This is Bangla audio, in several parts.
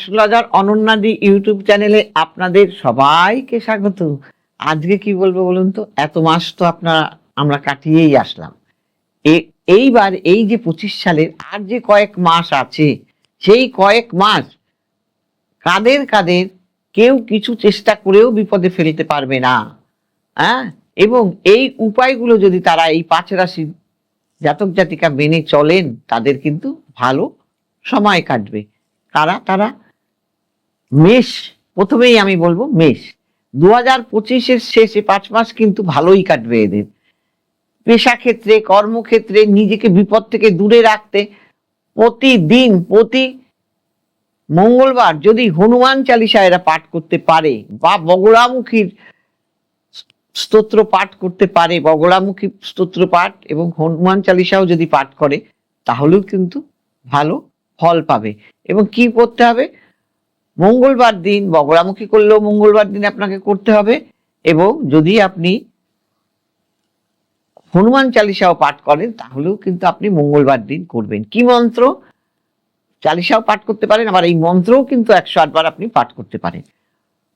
অ্যাস্ট্রোলজার অনন্যাদি ইউটিউব চ্যানেলে আপনাদের সবাইকে স্বাগত। আজকে কি বলব বলুন তো? এত মাস তো আপনারা, আমরা কাটিয়েই আসলাম। এইবার এই যে পঁচিশ সালের আর যে কয়েক মাস আছে, সেই কয়েক মাস কাদের কাদের কেউ কিছু চেষ্টা করেও বিপদে ফেলতে পারবে না। হ্যাঁ? এবং এই উপায়গুলো যদি তারা এই পাঁচ রাশি জাতক জাতিকা মেনে চলেন, তাদের কিন্তু ভালো সময় কাটবে। কারা? তারা মেষ, প্রথমেই আমি বলব মেষ। দু হাজার পঁচিশের শেষে পাঁচ মাস কিন্তু ভালোই কাটবে এদের। পেশা ক্ষেত্রে কর্মক্ষেত্রে নিজেকে বিপদ থেকে দূরে রাখতে প্রতিদিন, প্রতি মঙ্গলবার যদি হনুমান চালিসা এরা পাঠ করতে পারে বা বগলামুখীর স্তোত্র পাঠ করতে পারে বগলামুখী স্তোত্র পাঠ এবং হনুমান চালিসাও যদি পাঠ করে, তাহলেও কিন্তু ভালো ফল পাবে। এবং কি করতে হবে? মঙ্গলবার দিন বগলামুখী করলেও মঙ্গলবার দিন আপনাকে করতে হবে। এবং যদি আপনি হনুমান চালিসাও পাঠ করেন, তাহলেও কিন্তু আপনি মঙ্গলবার দিন করবেন। কি মন্ত্র? চালিসাও পাঠ করতে পারেন, আবার এই মন্ত্রও কিন্তু একশো আটবার আপনি পাঠ করতে পারেন।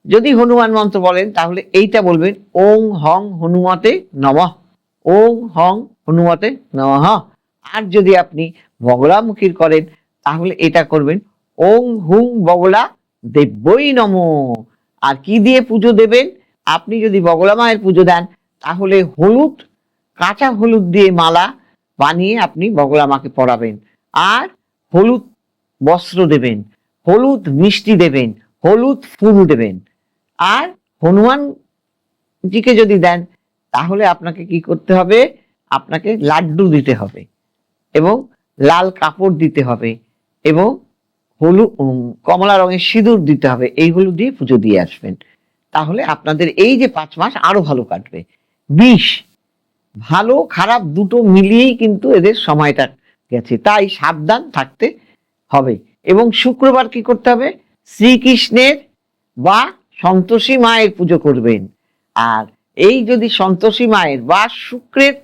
যদি হনুমান মন্ত্র বলেন, তাহলে এইটা বলবেন, ওং হং হনুমতে নমঃ। ওং হং হনুমতে নমঃ। আর যদি আপনি বগলামুখীর করেন, তাহলে এটা করবেন, ওং হুং বগলা দেব্যই নম। আর কি দিয়ে পুজো দেবেন? আপনি যদি বগলা মায়ের পুজো দেন, তাহলে হলুদ, কাঁচা হলুদ দিয়ে মালা বানিয়ে আপনি বগলা মাকে পরাবেন। আর হলুদ বস্ত্র দেবেন, হলুদ মিষ্টি দেবেন, হলুদ ফুল দেবেন। আর হনুমান জিকে যদি দেন, তাহলে আপনাকে কি করতে হবে? আপনাকে লাড্ডু দিতে হবে এবং লাল কাপড় দিতে হবে এবং হলুদ কমলা রঙের সিঁদুর দিতে হবে এইগুলো দিয়ে পুজো দিয়ে আসবেন। তাহলে আপনাদের এই যে পাঁচ মাস আরও ভালো কাটবে। বিষ, ভালো, খারাপ দুটো মিলিয়েই কিন্তু এদের সময়টা গেছে। তাই সাবধান থাকতে হবে। এবং শুক্রবার কি করতে হবে? শ্রীকৃষ্ণের বা সন্তোষী মায়ের পুজো করবেন। আর এই যদি সন্তোষী মায়ের বা শুক্রের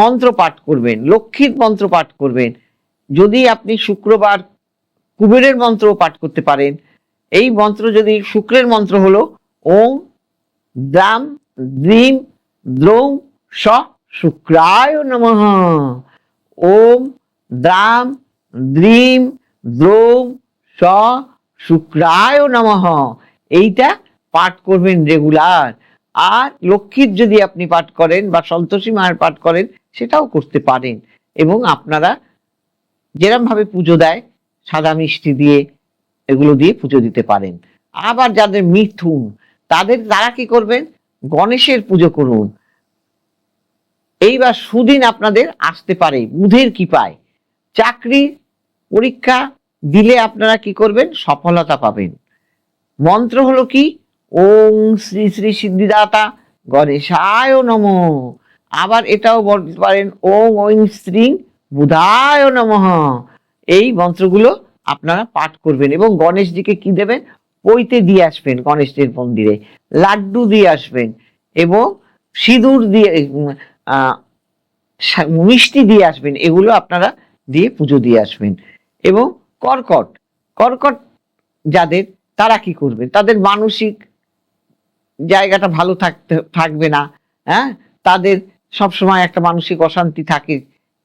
মন্ত্র পাঠ করবেন, লক্ষ্মীর মন্ত্র পাঠ করবেন, যদি আপনি শুক্রবার কুবেরের মন্ত্র পাঠ করতে পারেন। এই মন্ত্র যদি শুক্রের মন্ত্র হলো, ওম দ্রাম দ্রিম দ্রৌম স শুক্রায় নমঃ। ওম দ্রাম দ্রিম দ্রৌম স শুক্রায় নমঃ। এইটা পাঠ করবেন রেগুলার আর লক্ষ্মীর যদি আপনি পাঠ করেন বা সন্তোষী মায়ের পাঠ করেন, সেটাও করতে পারেন। এবং আপনারা যেরম ভাবে পুজো দেয় সাদা মিষ্টি দিয়ে এগুলো দিয়ে পুজো দিতে পারেন। আবার যাদের মিথুন, তাদের তারা কি করবেন? গণেশের পুজো করুন। এইবার সুদিন আপনাদের আসতে পারে, বুধের কৃপায়। চাকরি, পরীক্ষা দিলে আপনারা কি করবেন? সফলতা পাবেন। মন্ত্র হলো কি? ওং শ্রী শ্রী সিদ্ধিদাতা গণেশায় নম। আবার এটাও বলতে পারেন, ওং ওং শ্রী বুধায় নমঃ। এই মন্ত্রগুলো আপনারা পাঠ করবেন এবং গণেশজিকে কি দেবেন? পইতে দিয়ে আসবেন গণেশজির মন্দিরে, লাড্ডু দিয়ে আসবেন এবং সিঁদুর দিয়ে মিষ্টি দিয়ে আসবেন, এগুলো আপনারা দিয়ে পুজো দিয়ে আসবেন। এবং কর্কট কর্কট যাদের, তারা কি করবে তাদের মানসিক জায়গাটা ভালো থাকতে, থাকবে না হ্যাঁ? তাদের সবসময় একটা মানসিক অশান্তি থাকে,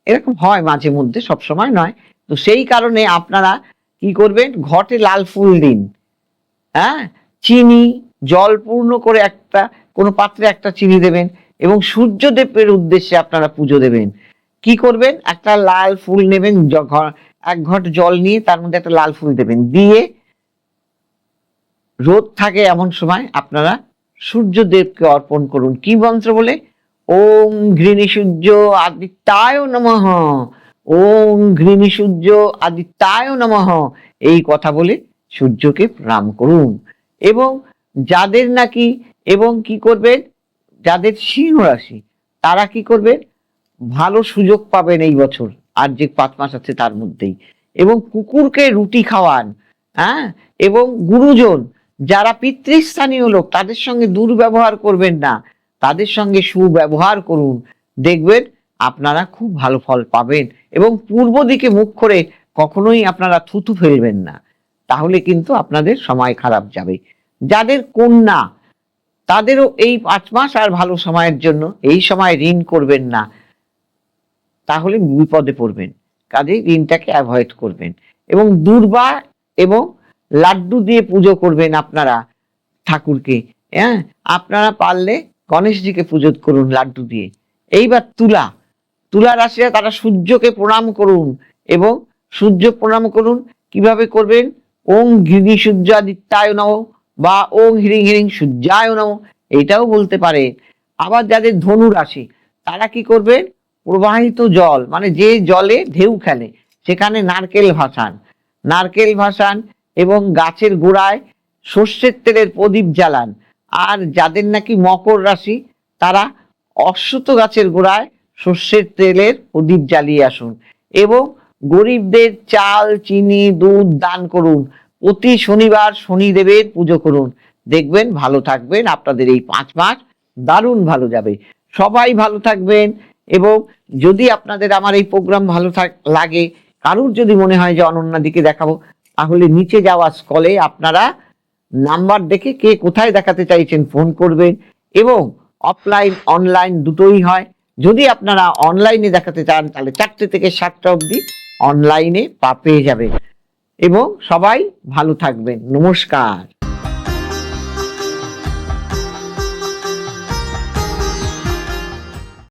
এরকম হয় মাঝে মধ্যে, সবসময় নয়। তো সেই কারণে আপনারা কি করবেন? ঘটে লাল ফুল দিন। হ্যাঁ? চিনি, জল পূর্ণ করে একটা, কোনো পাত্রে একটা চিনি দেবেন এবং সূর্যদেবের উদ্দেশ্যে আপনারা পুজো দেবেন। কি করবেন? একটা লাল ফুল নেবেন এক ঘট জল নিয়ে তার মধ্যে একটা লাল ফুল দেবেন। দিয়ে রোদ থাকে এমন সময় আপনারা সূর্যদেবকে অর্পণ করুন। কি মন্ত্র বলে? ওম ঘৃণী সূর্য আদিত্যায় নমঃ। ওম ঘৃণী সূর্য আদিত্যায় নমঃ। এই কথা বলে সূর্যকে প্রণাম করুন। এবং যাদের নাকি, এবং কি করবেন, যাদের সিংহ রাশি, তারা কি করবেন? ভালো সুযোগ পাবেন এই বছর আর যে পাঁচ মাস আছে তার মধ্যেই। এবং কুকুরকে রুটি খাওয়ান হ্যাঁ? এবং গুরুজন, যারা পিতৃস্থানীয় লোক, তাদের সঙ্গে দুর্ব্যবহার করবেন না। তাদের সঙ্গে সুব্যবহার করুন। দেখবেন আপনারা খুব ভালো ফল পাবেন এবং পূর্ব দিকে মুখ করে কখনোই আপনারা থুতু ফেলবেন না। তাহলে কিন্তু আপনাদের সময় খারাপ যাবে। যাদের কন্যা, তাদেরও এই পাঁচ মাস আর ভালো সময়ের জন্য এই সময় ঋণ করবেন না। তাহলে বিপদে পড়বেন। কাজেই ঋণটাকে অ্যাভয়েড করবেন এবং দুর্বা এবং লাড্ডু দিয়ে পুজো করবেন আপনারা ঠাকুরকে। হ্যাঁ আপনারা পারলে গণেশজিকে পুজো করুন লাড্ডু দিয়ে। এইবার তুলা। তুলা রাশিরা তারা সূর্যকে প্রণাম করুন এবং সূর্য প্রণাম করুন। কীভাবে করবেন? ওং ঘৃণী সূর্যাদিত্যায় নম বা ওং হিরিং হিরিং সূর্যায় নম, এটাও বলতে পারে। আবার যাদের ধনু রাশি, তারা কি করবেন? প্রবাহিত জল মানে যে জলে ঢেউ খেলে, সেখানে নারকেল ভাসান। নারকেল ভাসান এবং গাছের গোড়ায় সর্ষের তেলের প্রদীপ জ্বালান। আর যাদের নাকি মকর রাশি, তারা অশ্বত গাছের গোড়ায় সর্ষের তেলের প্রদীপ জ্বালিয়ে আসুন এবং গরিবদের চাল, চিনি, দুধ দান করুন। প্রতি শনিবার শনিদেবের পুজো করুন। দেখবেন ভালো থাকবেন, আপনাদের এই পাঁচ মাস দারুণ ভালো যাবে। সবাই ভালো থাকবেন এবং যদি আপনাদের আমার এই প্রোগ্রাম ভালো থাক, লাগে, কারুর যদি মনে হয় যে অনন্যাদিকে দেখাবো, তাহলে নিচে যাওয়া স্কলে আপনারা নাম্বার দেখে কে কোথায় দেখাতে চাইছেন ফোন করবেন এবং অফলাইন, অনলাইন দুটোই হয়। যদি আপনারা অনলাইনে দেখাতে চান, তাহলে চারটে থেকে সাতটা অবধি অনলাইনে পা পেয়ে যাবেন। এবং সবাই ভালো থাকবেন। নমস্কার।